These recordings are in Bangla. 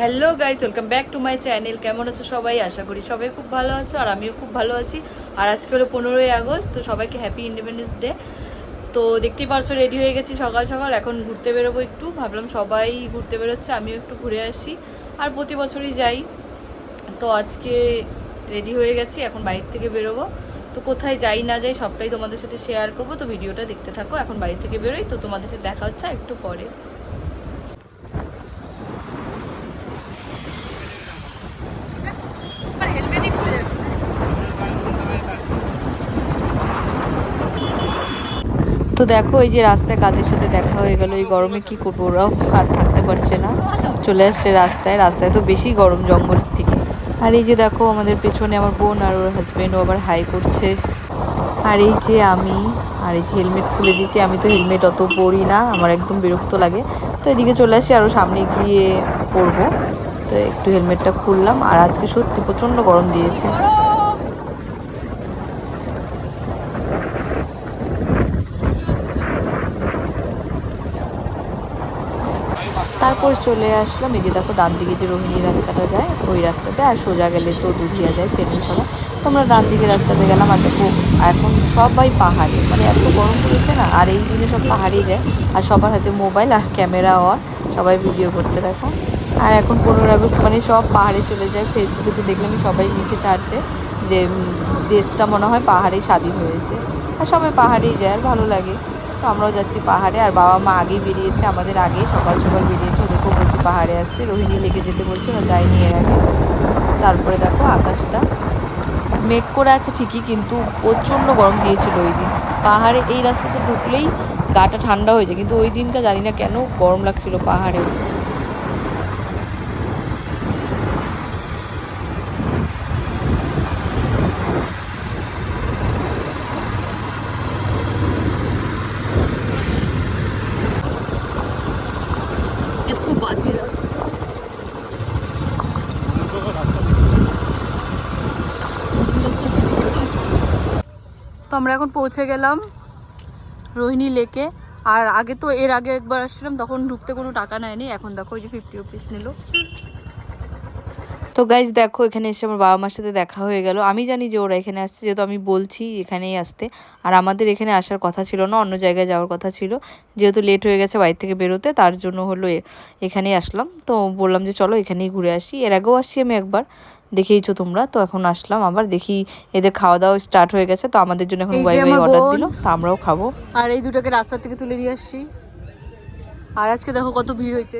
Hello guys welcome back to my channel. কেমন আছো সবাই? আশা করি সবাই খুব ভালো আছো, আর আমিও খুব ভালো আছি। আর আজকে হলো পনেরোই আগস্ট, তো সবাইকে হ্যাপি ইন্ডিপেন্ডেন্স ডে তো দেখতেই পারছ রেডি হয়ে গেছি সকাল সকাল। এখন ঘুরতে বেরোবো একটু। ভাবলাম সবাই ঘুরতে বেরোচ্ছে, আমিও একটু ঘুরে আসি। আর প্রতি বছরই যাই। তো আজকে রেডি হয়ে গেছি, এখন বাড়ির থেকে বেরোবো। তো কোথায় যাই না যাই সবটাই তোমাদের সাথে শেয়ার করব। তো ভিডিওটা দেখতে থাকো, এখন বাড়ি থেকে বেরোই। তো তোমাদের সাথে দেখা হচ্ছে একটু পরে আমার হেলমেটই খুলে যাচ্ছে তো দেখো, এই যে রাস্তায় কাদের সাথে দেখা হয়ে গেল, এই গরমে কি করব? ওরাও আর থাকতে পারছে না। চলে আসছে রাস্তায়। রাস্তায় তো বেশি গরম জঙ্গলের থেকে। আর এই যে দেখো, আমাদের পেছনে আমার বোন আর ওর হাজবেন্ডও আবার হাই করছে। আর এই যে আমি, আর এই যে হেলমেট খুলে দিয়েছি। আমি তো হেলমেট অত পরি না, আমার একদম বিরক্ত লাগে। তো এদিকে চলে আসি আরও সামনে গিয়ে পরবো। তো একটু হেলমেটটা খুললাম। আর আজকে সত্যি প্রচণ্ড গরম দিয়েছে। তারপর চলে আসলাম। এই যে দেখো, ডান দিকে যে রোহিণী রাস্তাটা যায়, ওই রাস্তাতে। আর সোজা গেলে তো দুধিয়া যায় চেন্নাই সভা তো আমরা ডান দিকে রাস্তাতে গেলাম, আর দেখো, এখন সবাই পাহাড়ে। মানে এত গরম পড়েছে না, আর এই দিনে সব পাহাড়েই যায়। আর সবার হাতে মোবাইল আর ক্যামেরা অন, সবাই ভিডিও করছে, দেখো। আর এখন পনেরো আগস্ট মানে সব পাহাড়ে চলে যায়। ফেসবুকে তো দেখলাম সবাই লিখে ছাড়ছে যে দেশটা মনে হয় পাহাড়েই স্বাধীন হয়েছে। আর সবাই পাহাড়েই যায়, আর ভালো লাগে। তো আমরাও যাচ্ছি পাহাড়ে, আর বাবা মা আগেই বেরিয়েছে, আমাদের আগেই সকাল সকাল বেরিয়েছে। পাহাড়ে আসতে রোহিণী লেগে যেতে বলছে ওরা যায়নি এর আগে। তারপরে দেখো আকাশটা মেঘ করে আছে ঠিকই, কিন্তু প্রচণ্ড গরম দিয়েছিল ওই দিন। পাহাড়ে এই রাস্তাতে ঢুকলেই গাটা ঠান্ডা হয়ে যায়, কিন্তু ওই দিনটা জানি না কেন গরম লাগছিল পাহাড়ে এত বাজে রাস্তা তো আমরা এখন পৌঁছে গেলাম রোহিণী লেকে। আর আগে তো এর আগে একবার আসছিলাম, তখন ঢুকতে কোনো টাকা নেয়নি। এখন দেখো ওই যে ফিফটি রুপিস নিল। তো গাইজ দেখো, এখানে এসে আমার বাবা মার সাথে দেখা হয়ে গেল। আমি জানি যে ওরা এখানে আসছে, যেহেতু আমি বলছি এখানেই আসতে। আর আমাদের এখানে আসার কথা ছিল না, অন্য জায়গায় যাওয়ার কথা ছিল। যেহেতু লেট হয়ে গেছে বাড়ি থেকে বেরোতে, তার জন্য হলো এখানেই আসলাম। তো বললাম যে চলো এখানেই ঘুরে আসি। এর আগেও আসছি আমি একবার। দেখেইছো তোমরা? তো এখন আসলাম আবার দেখি এদের খাওয়া দাওয়া স্টার্ট হয়ে গেছে তো আমাদের জন্য এখন ওয়াই ওয়াই অর্ডার। দিল তো আমরাও খাব। আর এই দুটোকে রাস্তা থেকে তুলে নিয়ে আসছি। আর আজকে দেখো কত ভিড় হয়েছে।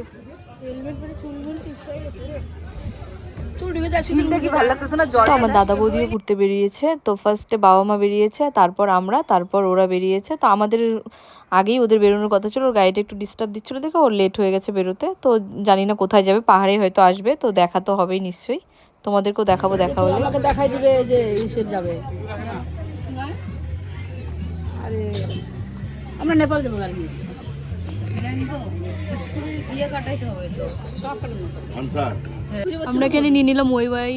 তো আমার দাদা বৌদিও ঘুরতে বেরিয়েছে তো ফার্স্টে বাবা মা বেরিয়েছে তারপর আমরা তারপর ওরা বেরিয়েছে। তো আমাদের আগেই ওদের বেরোনোর কথা ছিল ওর গাড়িটা একটু ডিস্টার্ব দিচ্ছিল দেখে ওর লেট হয়ে গেছে বেরোতে। তো জানি না কোথায় যাবে পাহাড়ে হয়তো আসবে তো দেখা তো হবেই নিশ্চয়ই। তোমাদেরকেও দেখাবো দেখা হলে আমাকে দেখাই দিবে যে ইসের যাবে। আরে আমরা নেপাল যাব আর কি। আমরা এখানে নিয়ে নিলাম ওই ভাই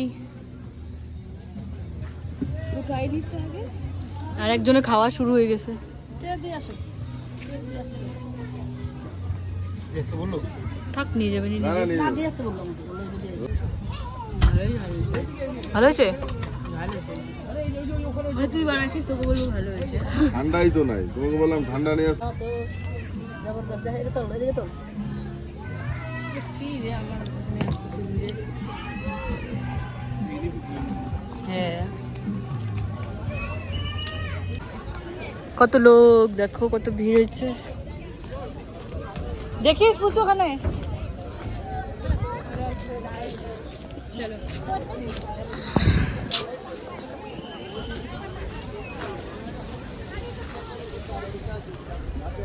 আর একজনে খাওয়া শুরু হয়ে গেছে। থাক নিয়ে যাবে নিয়ে। ভালো হয়েছে? তুই বানাচ্ছিস তোকে বলব ভালো হয়েছে। ঠান্ডাই তো নাই। তোমাকে বললাম ঠান্ডা নিয়ে তো হ্যাঁ। কত লোক দেখো কত ভিড় হচ্ছে দেখিস পুচু ওখানে।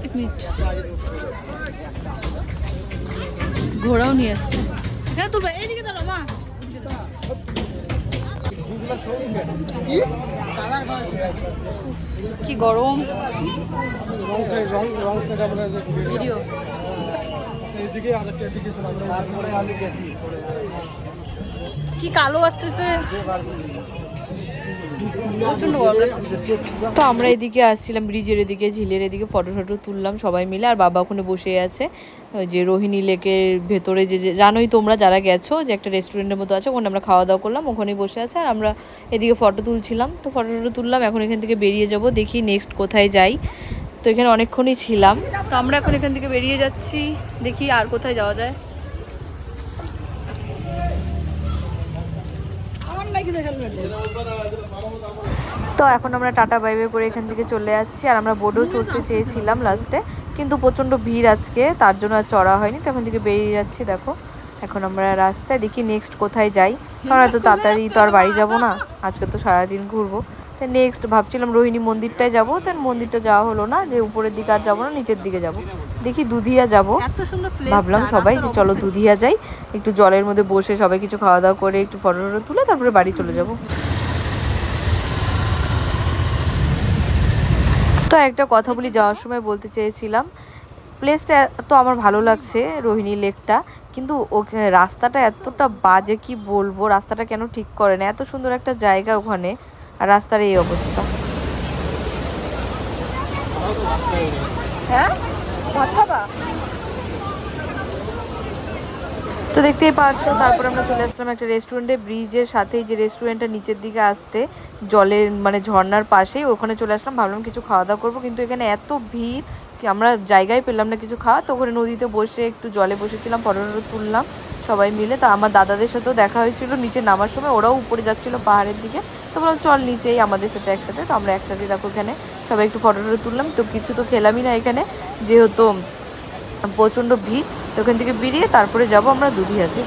এক মিনিট। ঘোড়াও নিয়ে আসছে। এখানে তুলবে এইদিকে দাঁড়ো মা। কি গরম। ভিডিও। কি কালো আসতেছে? প্রচণ্ড গরম তো আমরা এদিকে আসছিলাম ব্রিজের এদিকে ঝিলের এদিকে ফটো টটো তুললাম সবাই মিলে আর বাবা ওখানে বসে আছে। ওই যে রোহিণী লেকের ভেতরে যে জানোই তোমরা যারা গেছো যে একটা রেস্টুরেন্টের মতো আছে ওখানে আমরা খাওয়া দাওয়া করলাম ওখানেই বসে আছে আর আমরা এদিকে ফটো তুলছিলাম। তো ফটো টটো তুললাম এখন এখান থেকে বেরিয়ে যাব দেখি নেক্সট কোথায় যাই। তো এখানে অনেকক্ষণই ছিলাম। তো আমরা এখন এখান থেকে বেরিয়ে যাচ্ছি দেখি আর কোথায় যাওয়া যায়। তো এখন আমরা টাটা বাইবে করে এখান থেকে চলে যাচ্ছি আর আমরা বোর্ডেও চড়তে চেয়েছিলাম লাস্টে কিন্তু প্রচণ্ড ভিড় আজকে তার জন্য আর চড়া হয়নি তো এখন থেকে বেরিয়ে যাচ্ছি দেখো। এখন আমরা রাস্তায় দেখি নেক্সট কোথায় যাই কারণ এত তাড়াতাড়ি তো আর বাড়ি যাব না। আজকে তো সারাদিন ঘুরবো। তো নেক্সট ভাবছিলাম রোহিণী মন্দিরটায় যাব দেন মন্দিরটা যাওয়া হলো না যে উপরের দিকে আর যাব না নিচের দিকে যাব। দেখি দুধিয়া যাব। ভাবলাম সবাই যে চলো দুধিয়া যাই একটু জলের মধ্যে বসে সবাই কিছু খাওয়া দাওয়া করে একটু ফটো টটো তুলে তারপরে বাড়ি চলে যাব। তো একটা কথা বলি যাওয়ার সময় বলতে চেয়েছিলাম প্লেসটা তো আমার ভালো লাগছে রোহিণী লেকটা কিন্তু ওখানে রাস্তাটা এতটা বাজে কি বলব রাস্তাটা কেন ঠিক করে না এত সুন্দর একটা জায়গা ওখানে। আর রাস্তার এই অবস্থা। হ্যাঁ? তো দেখতেই পাচ্ছ তারপর আমরা চলে আসলাম একটা রেস্টুরেন্টে ব্রিজের সাথেই যে রেস্টুরেন্টটা নিচের দিকে আসতে, জলের মানে ঝর্নার পাশেই, ওখানে চলে আসলাম। ভাবলাম কিছু খাওয়া দাওয়া করব, কিন্তু এখানে এত ভিড়, কি আমরা জায়গায় পেলাম না কিছু খাওয়া। তো ওখানে নদীতে বসে একটু জলে বসেছিলাম ফটো তুললাম। সবাই মিলে। তো আমার দাদাদের সাথেও দেখা হয়েছিল, নিচে নামার সময়। ওরাও উপরে যাচ্ছিল পাহাড়ের দিকে। তো বললাম, চল নিচেই আমাদের সাথে একসাথে। তো আমরা একসাথে দেখো এখানে। সবাই একটু ফটো টটো তুললাম। তো কিছু তো খেলামই না এখানে। যেহেতু প্রচণ্ড ভিড়, তো ওখান থেকে বেরিয়ে তারপরে যাব আমরা দুধিয়াতে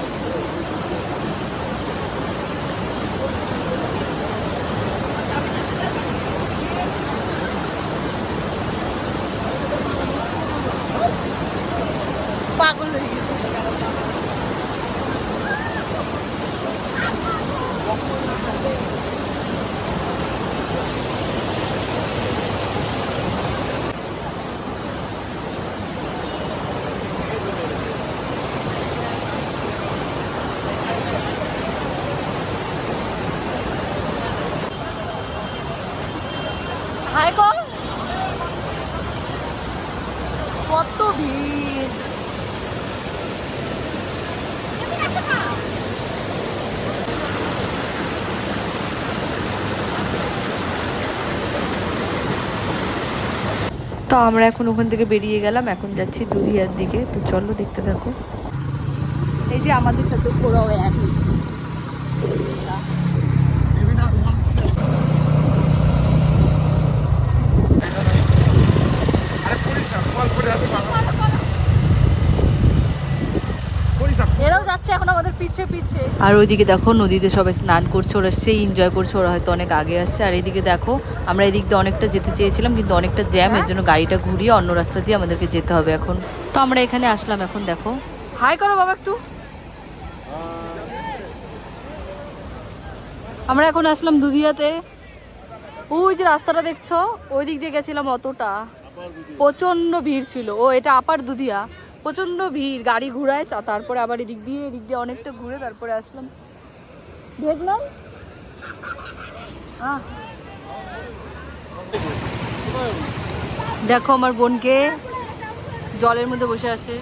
পাগল হয়ে গেছে হাই কর কত ভিড়? তো আমরা এখন ওখান থেকে বেরিয়ে গেলাম এখন যাচ্ছি দুধিয়ার দিকে। তো চলো দেখতে থাকো। এই যে আমাদের সাথে ঘোরাও এক হয়েছে এরাও যাচ্ছে এখন আমাদের পিছে পিছে আর ওইদিকে দেখো নদীতে সবাই স্নান করছে ওরা সেই এনজয় করছে ওরা হয়তো অনেক আগে আসছে। আর এদিকে দেখো আমরা এদিক দিয়ে অনেকটা যেতে চেয়েছিলাম কিন্তু অনেকটা জ্যাম এর জন্য গাড়িটা ঘুরিয়ে অন্য রাস্তা দিয়ে আমাদেরকে যেতে হবে এখন। তো আমরা এখানে আসলাম এখন দেখো। হাই করো বাবা একটু। আমরা এখন আসলাম দুধিয়াতে ওই যে রাস্তাটা দেখছ ওই দিক দিয়ে গেছিলাম অতটা। প্রচণ্ড ভিড় ছিল। ও, এটা আপার দুধিয়া। প্রচণ্ড ভিড়, গাড়ি ঘুরায় তারপরে আবার এদিক দিয়ে এদিক দিয়ে অনেকটা ঘুরে তারপরে আসলাম। দেখলাম। দেখো আমার বোনকে জলের মধ্যে বসে আছে।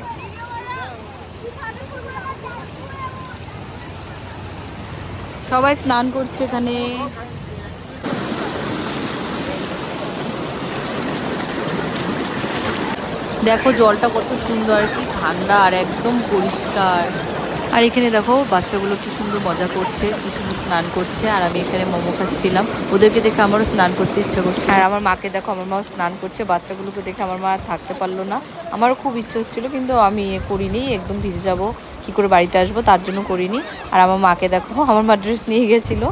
সবাই স্নান করছে এখানে। দেখো জলটা কত সুন্দর, কি ঠান্ডা আর একদম পরিষ্কার। আর এখানে দেখো বাচ্চাগুলো কি সুন্দর মজা করছে, কি সুন্দর স্নান করছে, আর আমি এখানে মোমো খাচ্ছিলাম। ওদেরকে দেখে আমারও স্নান করতে ইচ্ছা করছে আর আমার মাকে দেখো, আমার মাও স্নান করছে, বাচ্চাগুলোকে দেখে আমার মা থাকতে পারল না। আমারও খুব ইচ্ছে হচ্ছিল, কিন্তু আমি করিনি, একদম ভিজে যাব, কি করে বাড়িতে আসব তার জন্য করিনি। আর আমার মাকে দেখো, আমার মা ড্রেস নিয়ে গেছিল।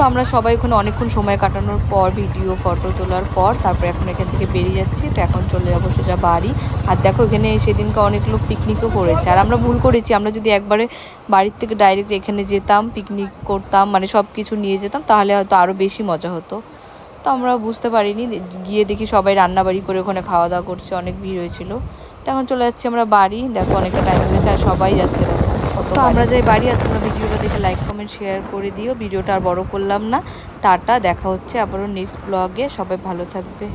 তো আমরা সবাই ওখানে অনেকক্ষণ সময় কাটানোর পর ভিডিও ফটো তোলার পর, তারপরে এখন এখান থেকে বেরিয়ে যাচ্ছি। তো এখন চলে যাব সোজা বাড়ি। আর দেখো এখানে সেদিনকে অনেক লোক পিকনিকও করেছে। আর আমরা ভুল করেছি, আমরা যদি একবারে বাড়ির থেকে ডাইরেক্ট এখানে যেতাম পিকনিক করতাম মানে সব কিছু নিয়ে যেতাম, তাহলে হয়তো আরও বেশি মজা হতো। তো আমরা বুঝতে পারিনি, গিয়ে দেখি সবাই রান্নাবাড়ি করে ওখানে খাওয়া দাওয়া করছে, অনেক ভিড় হয়েছিল। তো এখন চলে যাচ্ছি আমরা বাড়ি। দেখো অনেকটা টাইম হয়ে গেছে, আর সবাই যাচ্ছে তো আমরা যাই বাড়ি আর তোমরা ভিডিওটা দেখে লাইক কমেন্ট শেয়ার করে দিও। ভিডিওটা আর বড় করলাম না। টাটা দেখা হচ্ছে আবারও নেক্সট ব্লগে সবাই ভালো থাকবে।